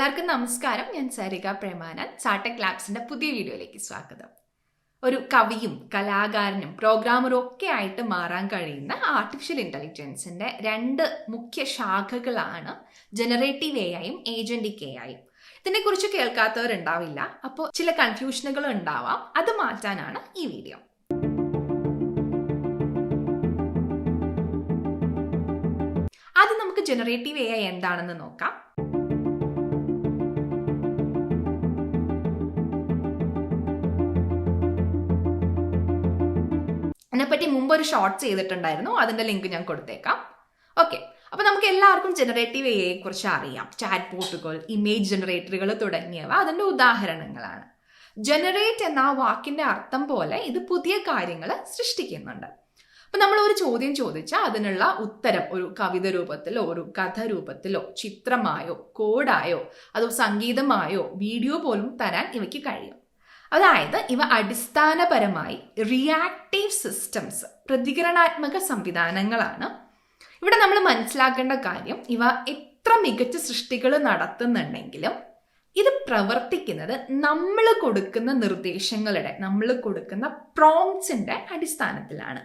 എല്ലാവർക്കും നമസ്കാരം. ഞാൻ സരിക പ്രേമാനൻ. സാട്ടക് ലാബ്സിന്റെ പുതിയ വീഡിയോയിലേക്ക് സ്വാഗതം. ഒരു കവിയും കലാകാരനും പ്രോഗ്രാമറും ഒക്കെ ആയിട്ട് മാറാൻ കഴിയുന്ന ആർട്ടിഫിഷ്യൽ ഇന്റലിജൻസിന്റെ രണ്ട് മുഖ്യ ശാഖകളാണ് ജനറേറ്റീവ് എ ഐയും ഏജന്റിക് എ ആയും ഇതിനെക്കുറിച്ച് കേൾക്കാത്തവരുണ്ടാവില്ല. അപ്പോൾ ചില കൺഫ്യൂഷനുകൾ ഉണ്ടാവാം. അത് മാറ്റാനാണ് ഈ വീഡിയോ. ആദ്യം നമുക്ക് ജനറേറ്റീവ് എ ഐ എന്താണെന്ന് നോക്കാം. അതിനെപ്പറ്റി മുമ്പ് ഒരു ഷോർട്ട് ചെയ്തിട്ടുണ്ടായിരുന്നു. അതിന്റെ ലിങ്ക് ഞാൻ കൊടുത്തേക്കാം. ഓക്കെ അപ്പൊ നമുക്ക് എല്ലാവർക്കും ജനറേറ്റീവ് എ ഐയെ കുറിച്ച് അറിയാം. ചാറ്റ് ബോട്ടുകൾ ഇമേജ് ജനറേറ്ററുകൾ തുടങ്ങിയവ അതിന്റെ ഉദാഹരണങ്ങളാണ്. ജനറേറ്റ് എന്ന ആ വാക്കിന്റെ അർത്ഥം പോലെ ഇത് പുതിയ കാര്യങ്ങൾ സൃഷ്ടിക്കുന്നുണ്ട്. അപ്പൊ നമ്മൾ ഒരു ചോദ്യം ചോദിച്ചാൽ അതിനുള്ള ഉത്തരം ഒരു കവിത രൂപത്തിലോ ഒരു കഥ രൂപത്തിലോ ചിത്രമായോ കോഡായോ അതോ സംഗീതമായോ വീഡിയോ പോലും തരാൻ ഇവയ്ക്ക് കഴിയും. അതായത് ഇവ അടിസ്ഥാനപരമായി റിയാക്റ്റീവ് സിസ്റ്റംസ് പ്രതികരണാത്മക സംവിധാനങ്ങളാണ്. ഇവിടെ നമ്മൾ മനസ്സിലാക്കേണ്ട കാര്യം ഇവ എത്ര മികച്ച സൃഷ്ടികൾ നടത്തുന്നുണ്ടെങ്കിലും ഇത് പ്രവർത്തിക്കുന്നത് നമ്മൾ കൊടുക്കുന്ന നിർദ്ദേശങ്ങളുടെ നമ്മൾ കൊടുക്കുന്ന പ്രോംപ്റ്റ്സിന്റെ അടിസ്ഥാനത്തിലാണ്.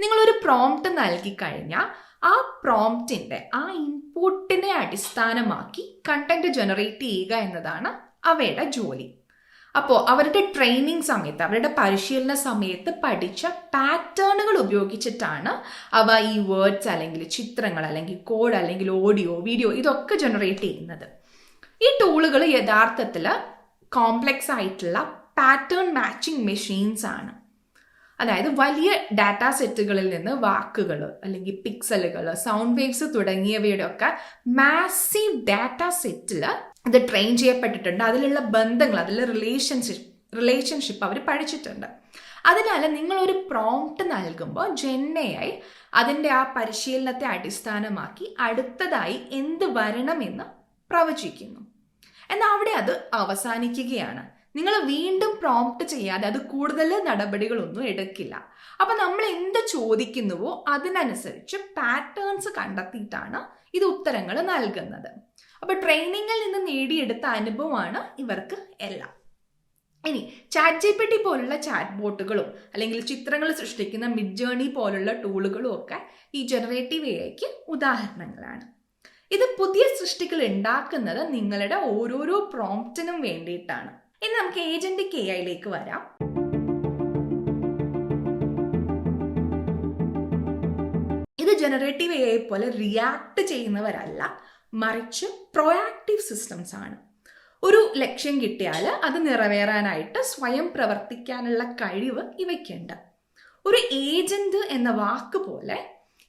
നിങ്ങളൊരു പ്രോംപ്റ്റ് നൽകി കഴിഞ്ഞാൽ ആ പ്രോംപ്റ്റിന്റെ ആ ഇൻപുട്ടിനെ അടിസ്ഥാനമാക്കി കണ്ടന്റ് ജനറേറ്റ് ചെയ്യുക എന്നതാണ് അവയുടെ ജോലി. അപ്പോൾ അവരുടെ ട്രെയിനിങ് സമയത്ത് അവരുടെ പരിശീലന സമയത്ത് പഠിച്ച പാറ്റേണുകൾ ഉപയോഗിച്ചിട്ടാണ് അവ ഈ വേർഡ്സ് അല്ലെങ്കിൽ ചിത്രങ്ങൾ അല്ലെങ്കിൽ കോഡ് അല്ലെങ്കിൽ ഓഡിയോ വീഡിയോ ഇതൊക്കെ ജനറേറ്റ് ചെയ്യുന്നത്. ഈ ടൂളുകൾ യഥാർത്ഥത്തിൽ കോംപ്ലക്സ് ആയിട്ടുള്ള പാറ്റേൺ മാച്ചിങ് മെഷീൻസ് ആണ്. അതായത് വലിയ ഡാറ്റാ സെറ്റുകളിൽ നിന്ന് വാക്കുകൾ അല്ലെങ്കിൽ പിക്സലുകൾ സൗണ്ട് വേവ്സ് തുടങ്ങിയവയുടെ ഒക്കെ മാസീവ് ഡാറ്റാ സെറ്റിൽ ഇത് ട്രെയിൻ ചെയ്യപ്പെട്ടിട്ടുണ്ട്. അതിലുള്ള ബന്ധങ്ങൾ അതിലുള്ള റിലേഷൻഷിപ്പ് റിലേഷൻഷിപ്പ് അവർ പഠിച്ചിട്ടുണ്ട്. അതിനാൽ നിങ്ങളൊരു പ്രോംപ്റ്റ് നൽകുമ്പോൾ ജെന്നയായി അതിന്റെ ആ പരിശീലനത്തെ അടിസ്ഥാനമാക്കി അടുത്തതായി എന്ത് വരണമെന്ന് പ്രവചിക്കുന്നു. എന്നാൽ അവിടെ അത് അവസാനിക്കുകയാണ്. നിങ്ങൾ വീണ്ടും പ്രോംപ്റ്റ് ചെയ്യാതെ അത് കൂടുതൽ നടപടികളൊന്നും എടുക്കില്ല. അപ്പം നമ്മൾ എന്ത് ചോദിക്കുന്നുവോ അതിനനുസരിച്ച് പാറ്റേൺസ് കണ്ടെത്തിയിട്ടാണ് ഇത് ഉത്തരങ്ങൾ നൽകുന്നത്. അപ്പോൾ ട്രെയിനിങ്ങിൽ നിന്ന് നേടിയെടുത്ത അനുഭവമാണ് ഇവർക്ക് എല്ലാം. ഇനി ചാറ്റ് ജി പി ടി പോലുള്ള ചാറ്റ് ബോട്ടുകളും അല്ലെങ്കിൽ ചിത്രങ്ങൾ സൃഷ്ടിക്കുന്ന മിഡ് ജേണി പോലുള്ള ടൂളുകളും ഒക്കെ ഈ ജനറേറ്റീവ് എ ഐക്ക് ഉദാഹരണങ്ങളാണ്. ഇത് പുതിയ സൃഷ്ടികൾ ഉണ്ടാക്കുന്നത് നിങ്ങളുടെ ഓരോരോ പ്രോംപ്റ്റിനും വേണ്ടിയിട്ടാണ്. ഇനി നമുക്ക് ഏജന്റ് കെ ഐയിലേക്ക് വരാം. ഇത് ജനറേറ്റീവ് എ ഐ പോലെ റിയാക്ട് ചെയ്യുന്നവരല്ല മറിച്ച് പ്രൊയാക്റ്റീവ് സിസ്റ്റംസ് ആണ്. ഒരു ലക്ഷ്യം കിട്ടിയാൽ അത് നിറവേറാനായിട്ട് സ്വയം പ്രവർത്തിക്കാനുള്ള കഴിവ് ഇവയ്ക്കുണ്ട്. ഒരു ഏജന്റ് എന്ന വാക്ക് പോലെ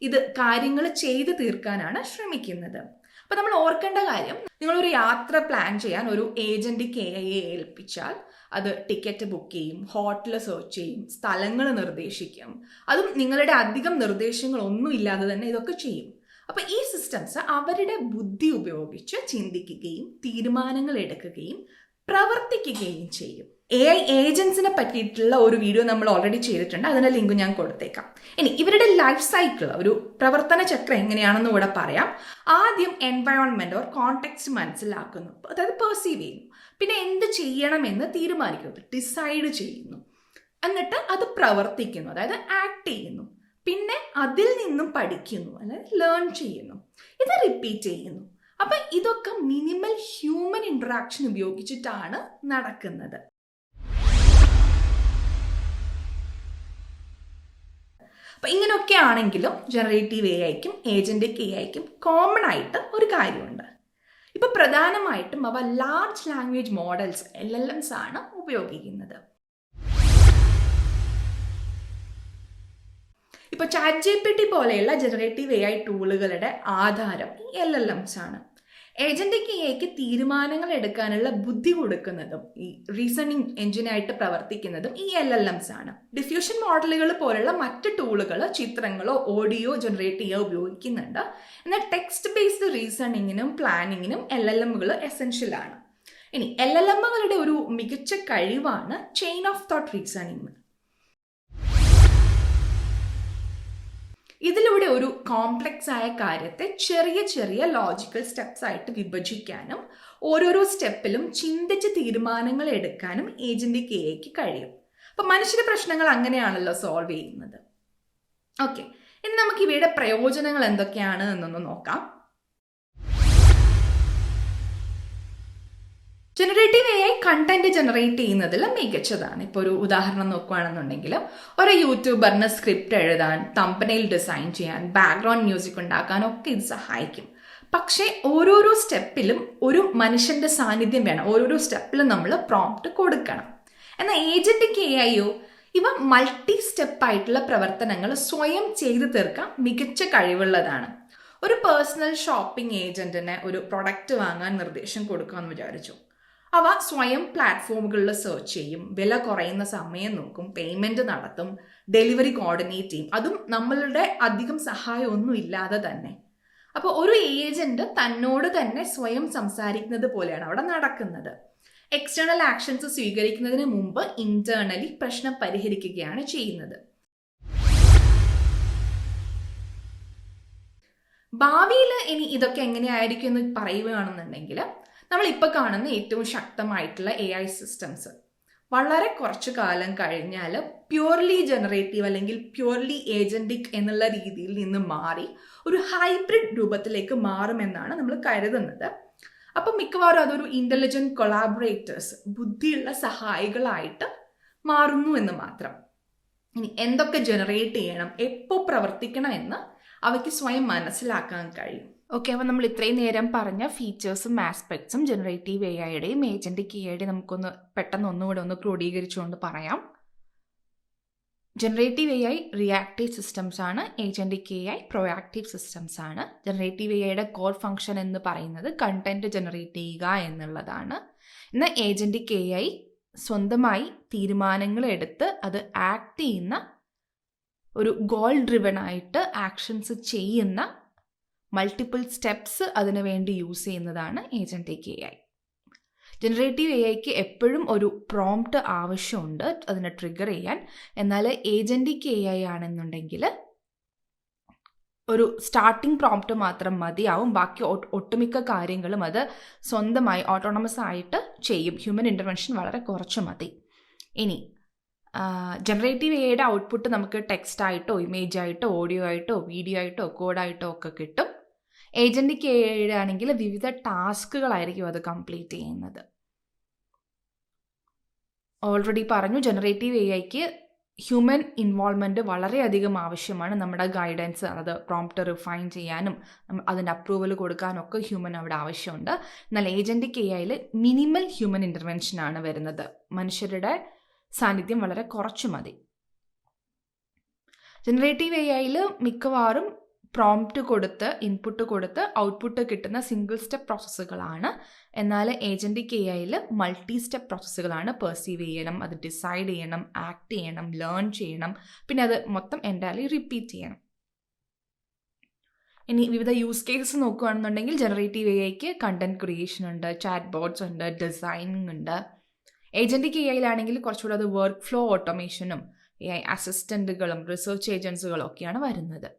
ഇത് കാര്യങ്ങൾ ചെയ്തു തീർക്കാനാണ് ശ്രമിക്കുന്നത്. അപ്പൊ നമ്മൾ ഓർക്കേണ്ട കാര്യം നിങ്ങൾ ഒരു യാത്ര പ്ലാൻ ചെയ്യാൻ ഒരു ഏജന്റ് കെ ഐയെ ഏൽപ്പിച്ചാൽ അത് ടിക്കറ്റ് ബുക്ക് ചെയ്യും ഹോട്ടൽ സെർച്ച് ചെയ്യും സ്ഥലങ്ങൾ നിർദ്ദേശിക്കും. അതും നിങ്ങളുടെ അധികം നിർദ്ദേശങ്ങൾ ഒന്നും ഇല്ലാതെ തന്നെ ഇതൊക്കെ ചെയ്യും. അപ്പൊ ഈ സിസ്റ്റംസ് അവരുടെ ബുദ്ധി ഉപയോഗിച്ച് ചിന്തിക്കുകയും തീരുമാനങ്ങൾ എടുക്കുകയും പ്രവർത്തിക്കുകയും ചെയ്യും. എ ഐ ഏജൻസിനെ പറ്റിയിട്ടുള്ള ഒരു വീഡിയോ നമ്മൾ ഓൾറെഡി ചെയ്തിട്ടുണ്ട്. അതിന്റെ ലിങ്ക് ഞാൻ കൊടുത്തേക്കാം. ഇനി ഇവരുടെ ലൈഫ് സൈക്കിൾ ഒരു പ്രവർത്തന ചക്രം എങ്ങനെയാണെന്ന് ഇവിടെ പറയാം. ആദ്യം എൻവയോൺമെന്റ് ഓർ കോണ്ടെക്സ്റ്റ് മനസ്സിലാക്കുന്നു. അതായത് പെർസീവ് ചെയ്യുന്നു. പിന്നെ എന്ത് ചെയ്യണമെന്ന് തീരുമാനിക്കുന്നു. ഡിസൈഡ് ചെയ്യുന്നു. എന്നിട്ട് അത് പ്രവർത്തിക്കുന്നു. അതായത് ആക്ട് ചെയ്യുന്നു. പിന്നെ അതിൽ നിന്നും പഠിക്കുന്നു. അതായത് ലേൺ ചെയ്യുന്നു. ഇത് റിപ്പീറ്റ് ചെയ്യുന്നു. അപ്പം ഇതൊക്കെ മിനിമൽ ഹ്യൂമൻ ഇൻട്രാക്ഷൻ ഉപയോഗിച്ചിട്ടാണ് നടക്കുന്നത്. അപ്പൊ ഇങ്ങനെയൊക്കെ ആണെങ്കിലും ജനറേറ്റീവ് എ ഐക്കും ഏജന്റിക് എ ഐക്കും കോമൺ ആയിട്ട് ഒരു കാര്യമുണ്ട്. ഇപ്പം പ്രധാനമായിട്ടും അവ large language models L L Ms ആണ് ഉപയോഗിക്കുന്നത്. ഇപ്പോൾ ചാറ്റ് ജി പി ടി പോലെയുള്ള ജനറേറ്റീവ് എ ഐ ടൂളുകളുടെ ആധാരം ഈ എൽ എൽ എംസ് ആണ്. ഏജന്റിക് എയ്ക്ക് തീരുമാനങ്ങൾ എടുക്കാനുള്ള ബുദ്ധി കൊടുക്കുന്നതും ഈ റീസണിങ് എഞ്ചിനായിട്ട് പ്രവർത്തിക്കുന്നതും ഈ എൽ എൽ എംസ് ആണ്. ഡിഫ്യൂഷൻ മോഡലുകൾ പോലുള്ള മറ്റ് ടൂളുകൾ ചിത്രങ്ങളോ ഓഡിയോ ജനറേറ്റ് ചെയ്യാൻ ഉപയോഗിക്കുന്നുണ്ട്. എന്നാൽ ടെക്സ്റ്റ് ബേസ്ഡ് റീസണിങ്ങിനും പ്ലാനിങ്ങിനും എൽ എൽ എമ്മുകൾ എസെൻഷ്യൽ ആണ്. ഇനി എൽ എൽ എമ്മുകളുടെ ഒരു മികച്ച കഴിവാണ് ചെയിൻ ഓഫ് തോട്ട് റീസണിങ് ഇതിലൂടെ ഒരു കോംപ്ലക്സ് ആയ കാര്യത്തെ ചെറിയ ചെറിയ ലോജിക്കൽ സ്റ്റെപ്സ് ആയിട്ട് വിഭജിക്കാനും ഓരോരോ സ്റ്റെപ്പിലും ചിന്തിച്ച് തീരുമാനങ്ങൾ എടുക്കാനും ഏജന്റ് എ ഐക്ക് കഴിയും. അപ്പൊ മനുഷ്യന്റെ പ്രശ്നങ്ങൾ അങ്ങനെയാണല്ലോ സോൾവ് ചെയ്യുന്നത്. ഓക്കെ ഇനി നമുക്ക് ഇവയുടെ പ്രയോജനങ്ങൾ എന്തൊക്കെയാണ് എന്നൊന്ന് നോക്കാം. Generative A I content generate ചെയ്യുന്നതിൽ മികച്ചതാണ്. ഇപ്പോൾ ഒരു ഉദാഹരണം നോക്കുകയാണെന്നുണ്ടെങ്കിൽ ഒരു യൂട്യൂബറിന് സ്ക്രിപ്റ്റ് എഴുതാൻ തമ്പനയിൽ ഡിസൈൻ ചെയ്യാൻ ബാക്ക്ഗ്രൗണ്ട് മ്യൂസിക് ഉണ്ടാക്കാൻ ഒക്കെ ഇത് സഹായിക്കും. പക്ഷേ ഓരോരോ സ്റ്റെപ്പിലും ഒരു മനുഷ്യന്റെ സാന്നിധ്യം വേണം. ഓരോരോ സ്റ്റെപ്പിലും നമ്മൾ പ്രോംപ്റ്റ് കൊടുക്കണം. എന്നാൽ ഏജന്റ് കെ ഐയോ ഇവ മൾട്ടി സ്റ്റെപ്പ് ആയിട്ടുള്ള പ്രവർത്തനങ്ങൾ സ്വയം ചെയ്തു തീർക്കാൻ മികച്ച കഴിവുള്ളതാണ്. ഒരു പേഴ്സണൽ ഷോപ്പിംഗ് ഏജന്റിനെ ഒരു പ്രൊഡക്റ്റ് വാങ്ങാൻ നിർദ്ദേശം കൊടുക്കാമെന്ന് വിചാരിച്ചു. അവ സ്വയം പ്ലാറ്റ്ഫോമുകളിൽ സെർച്ച് ചെയ്യും. വില കുറയുന്ന സമയം നോക്കും. പേയ്മെന്റ് നടത്തും. ഡെലിവറി കോർഡിനേറ്റ് ചെയ്യും. അതും നമ്മളുടെ അധികം സഹായമൊന്നും ഇല്ലാതെ തന്നെ. അപ്പോൾ ഒരു ഏജന്റ് തന്നോട് തന്നെ സ്വയം സംസാരിക്കുന്നത് പോലെയാണ് അവിടെ നടക്കുന്നത്. എക്സ്റ്റേണൽ ആക്ഷൻസ് സ്വീകരിക്കുന്നതിന് മുമ്പ് ഇന്റേണലി പ്രശ്നം പരിഹരിക്കുകയാണ് ചെയ്യുന്നത്. ഭാവിയിൽ ഇനി ഇതൊക്കെ എങ്ങനെയായിരിക്കും എന്ന് പറയുകയാണെന്നുണ്ടെങ്കിൽ നമ്മൾ ഇപ്പോൾ കാണുന്ന ഏറ്റവും ശക്തമായിട്ടുള്ള എ ഐ സിസ്റ്റംസ് വളരെ കുറച്ചു കാലം കഴിഞ്ഞാൽ പ്യുവർലി ജനറേറ്റീവ് അല്ലെങ്കിൽ പ്യുവർലി ഏജന്റിക് എന്നുള്ള രീതിയിൽ നിന്ന് മാറി ഒരു ഹൈബ്രിഡ് രൂപത്തിലേക്ക് മാറുമെന്നാണ് നമ്മൾ കരുതുന്നത്. അപ്പം മിക്കവാറും അതൊരു ഇന്റലിജന്റ് കൊളാബറേറ്റേഴ്സ് ബുദ്ധിയുള്ള സഹായികളായിട്ട് മാറുന്നു എന്ന് മാത്രം. ഇനി എന്തൊക്കെ ജനറേറ്റ് ചെയ്യണം എപ്പോൾ പ്രവർത്തിക്കണം എന്ന് അവയ്ക്ക് സ്വയം മനസ്സിലാക്കാൻ കഴിയും. ഓക്കെ അപ്പോൾ നമ്മൾ ഇത്രയും നേരം പറഞ്ഞ ഫീച്ചേഴ്സും ആസ്പെക്ട്സും ജനറേറ്റീവ് എ ഐയുടെയും ഏജന്റ് കെ ഐയുടെയും നമുക്കൊന്ന് പെട്ടെന്ന് ഒന്നുകൂടെ ഒന്ന് ക്രോഡീകരിച്ചുകൊണ്ട് പറയാം. Generative A I reactive systems ആണ് agentic I proactive systems ആണ്. ജനറേറ്റീവ് എ ഐയുടെ കോർ ഫംഗ്ഷൻ എന്ന് പറയുന്നത് കണ്ടന്റ് ജനറേറ്റ് ചെയ്യുക എന്നുള്ളതാണ്. എന്നാൽ ഏജന്റ് കെ ഐ സ്വന്തമായി തീരുമാനങ്ങൾ എടുത്ത് അത് ആക്ട് ചെയ്യുന്ന ഒരു ഗോൾ ഡ്രിവൺ ആയിട്ട് ആക്ഷൻസ് ചെയ്യുന്ന മൾട്ടിപ്പിൾ സ്റ്റെപ്സ് അതിനു വേണ്ടി യൂസ് ചെയ്യുന്നതാണ് agentic I generative A ഐക്ക് എപ്പോഴും ഒരു പ്രോംപ്റ്റ് ആവശ്യമുണ്ട് അതിനെ ട്രിഗർ ചെയ്യാൻ. എന്നാൽ ഏജന്റിക് എ ഐ ആണെന്നുണ്ടെങ്കിൽ ഒരു സ്റ്റാർട്ടിംഗ് പ്രോംപ്റ്റ് മാത്രം മതിയാവും. ബാക്കി ഒട്ടുമിക്ക കാര്യങ്ങളും അത് സ്വന്തമായി ഓട്ടോണമസ് ആയിട്ട് ചെയ്യും. ഹ്യൂമൻ ഇന്റർവെൻഷൻ വളരെ കുറച്ച് മതി. ഇനി ജനറേറ്റീവ് എയുടെ ഔട്ട്പുട്ട് നമുക്ക് ടെക്സ്റ്റ് ആയിട്ടോ ഇമേജ് ആയിട്ടോ ഓഡിയോ ആയിട്ടോ വീഡിയോ ആയിട്ടോ കോഡായിട്ടോ ഒക്കെ കിട്ടും. ഏജന്റിക് എയുടെ ആണെങ്കിൽ വിവിധ ടാസ്കുകളായിരിക്കും അത് കംപ്ലീറ്റ് ചെയ്യുന്നത്. ഓൾറെഡി പറഞ്ഞു ജനറേറ്റീവ് എ ഐക്ക് ഹ്യൂമൻ ഇൻവോൾവ്മെന്റ് വളരെയധികം ആവശ്യമാണ്. നമ്മുടെ ഗൈഡൻസ് അത് പ്രോംപ്റ്റ് റിഫൈൻ ചെയ്യാനും അതിന്റെ അപ്രൂവൽ കൊടുക്കാനൊക്കെ ഹ്യൂമൻ അവിടെ ആവശ്യമുണ്ട്. എന്നാൽ ഏജന്റ് എ ഐയിൽ മിനിമൽ ഹ്യൂമൻ ഇന്റർവെൻഷനാണ് വരുന്നത്. മനുഷ്യരുടെ സാന്നിധ്യം വളരെ കുറച്ച് മതി. ജനറേറ്റീവ് എ ഐയിൽ മിക്കവാറും പ്രോംപ്റ്റ് കൊടുത്ത് ഇൻപുട്ട് കൊടുത്ത് ഔട്ട്പുട്ട് കിട്ടുന്ന സിംഗിൾ സ്റ്റെപ്പ് പ്രോസസ്സുകളാണ് എന്നാൽ ഏജന്റിക് എ ഐയിൽ മൾട്ടി സ്റ്റെപ്പ് പ്രോസസ്സുകളാണ് പെർസീവ് ചെയ്യണം അത് ഡിസൈഡ് ചെയ്യണം ആക്ട് ചെയ്യണം ലേൺ ചെയ്യണം. പിന്നെ അത് മൊത്തം എന്റയർലി റിപ്പീറ്റ് ചെയ്യണം. ഇനി വിവിധ യൂസ് കേസസ് നോക്കുകയാണെന്നുണ്ടെങ്കിൽ ജനറേറ്റീവ് എ ഐക്ക് കണ്ടന്റ് ക്രിയേഷൻ ഉണ്ട് ചാറ്റ് ബോർഡ്സ് ഉണ്ട് ഡിസൈനിങ് ഉണ്ട്. ഏജന്റിക് എ ഐയിലാണെങ്കിൽ കുറച്ചുകൂടെ അത് വർക്ക് ഫ്ലോ ഓട്ടോമേഷനും എ ഐ അസിസ്റ്റന്റുകളും റിസർച്ച് ഏജൻസുകളും ഒക്കെയാണ് വരുന്നത്.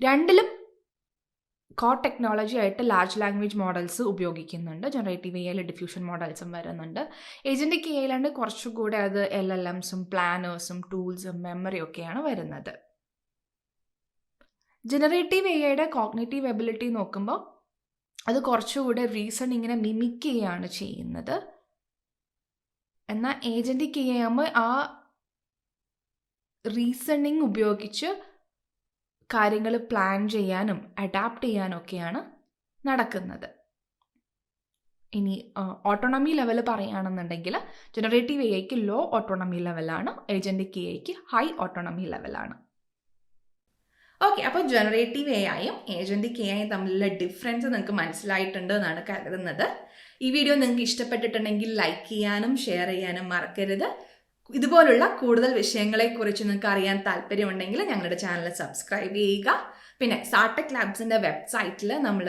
രണ്ടിലും കോ ടെക്നോളജി ആയിട്ട് ലാർജ് ലാംഗ്വേജ് മോഡൽസ് ഉപയോഗിക്കുന്നുണ്ട്. ജനറേറ്റീവ് എ ഐയിൽ ഡിഫ്യൂഷൻ മോഡൽസും വരുന്നുണ്ട്. ഏജന്റിക് എ ആണ് കുറച്ചുകൂടെ അത് എൽ എൽ എംസും പ്ലാനേഴ്സും ടൂൾസും മെമ്മറിയും ഒക്കെയാണ് വരുന്നത്. ജനറേറ്റീവ് എ ഐയുടെ കോഗ്നേറ്റീവ് എബിലിറ്റി നോക്കുമ്പോൾ അത് കുറച്ചുകൂടെ ഇങ്ങനെ മിമിക് ചെയ്യാണ് ചെയ്യുന്നത്. എന്നാൽ ഏജന്റിക് എ ആകുമ്പോൾ ആ റീസണിങ് ഉപയോഗിച്ച് കാര്യങ്ങൾ പ്ലാൻ ചെയ്യാനും അഡാപ്റ്റ് ചെയ്യാനൊക്കെയാണ് നടക്കുന്നത്. ഇനി ഓട്ടോണമി ലെവൽ പറയുകയാണെന്നുണ്ടെങ്കിൽ ജനറേറ്റീവ് എ ഐക്ക് ലോ ഓട്ടോണമി ലെവലാണ് ഏജന്റിക് എ ഐക്ക് ഹൈ ഓട്ടോണമി ലെവലാണ് ഓക്കെ അപ്പോൾ ജനറേറ്റീവ് എ ഐയും ഏജന്റിക് എ ഐയും തമ്മിലുള്ള ഡിഫറൻസ് നിങ്ങൾക്ക് മനസ്സിലായിട്ടുണ്ട് എന്നാണ് കരുതുന്നത്. ഈ വീഡിയോ നിങ്ങൾക്ക് ഇഷ്ടപ്പെട്ടിട്ടുണ്ടെങ്കിൽ ലൈക്ക് ചെയ്യാനും ഷെയർ ചെയ്യാനും മറക്കരുത്. ഇതുപോലുള്ള കൂടുതൽ വിഷയങ്ങളെക്കുറിച്ച് നിങ്ങൾക്ക് അറിയാൻ താല്പര്യമുണ്ടെങ്കിൽ ഞങ്ങളുടെ ചാനൽ സബ്സ്ക്രൈബ് ചെയ്യുക. പിന്നെ സാർടെക് ലാബ്സിന്റെ വെബ്സൈറ്റിൽ നമ്മൾ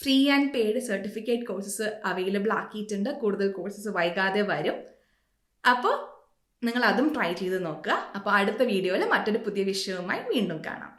free and paid certificate courses available ആക്കിയിട്ടുണ്ട്. കൂടുതൽ കോഴ്സസ് വൈകാതെ വരും. അപ്പോൾ നിങ്ങൾ അതും ട്രൈ ചെയ്ത് നോക്കുക. അപ്പോൾ അടുത്ത വീഡിയോയിൽ മറ്റൊരു പുതിയ വിഷയവുമായി വീണ്ടും കാണാം.